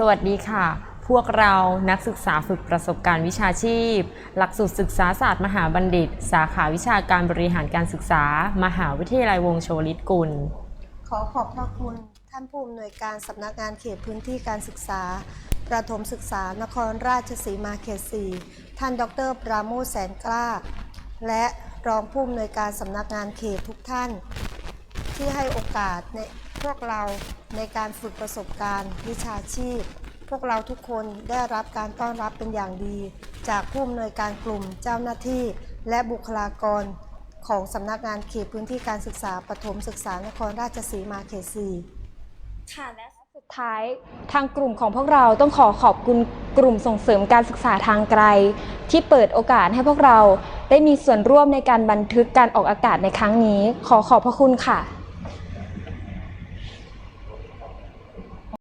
สวัสดีค่ะ พวกเรานักศึกษาฝึกประสบการณ์วิชาชีพ หลักสูตรศึกษาศาสตร์มหาบัณฑิต สาขาวิชาการบริหารการศึกษา มหาวิทยาลัยวงโชลิตกุล ขอขอบพระคุณท่านผู้อำนวยการสำนักงานเขตพื้นที่การศึกษา ประถมศึกษานครราชสีมาเขต 4 ท่านดร ปราโมทแสนกล้า และรองผู้อำนวยการสำนักงานเขตทุกท่าน ที่ให้โอกาสในพวกเราในการฝึกประสบการณ์วิชาชีพ พวกเราทุกคนได้รับการต้อนรับเป็นอย่างดี จากผู้อำนวยการกลุ่มเจ้าหน้าที่ และบุคลากร ของสำนักงานเขตพื้นที่การศึกษาปฐมศึกษานครราชสีมาเขต4ค่ะและสุดท้ายทางกลุ่มของพวกเราต้องขอขอบคุณกลุ่มส่งเสริมการศึกษาทางไกล ที่เปิดโอกาสให้พวกเราได้มีส่วนร่วมในการบันทึกการออกอากาศในครั้งนี้ ขอขอบพระคุณค่ะ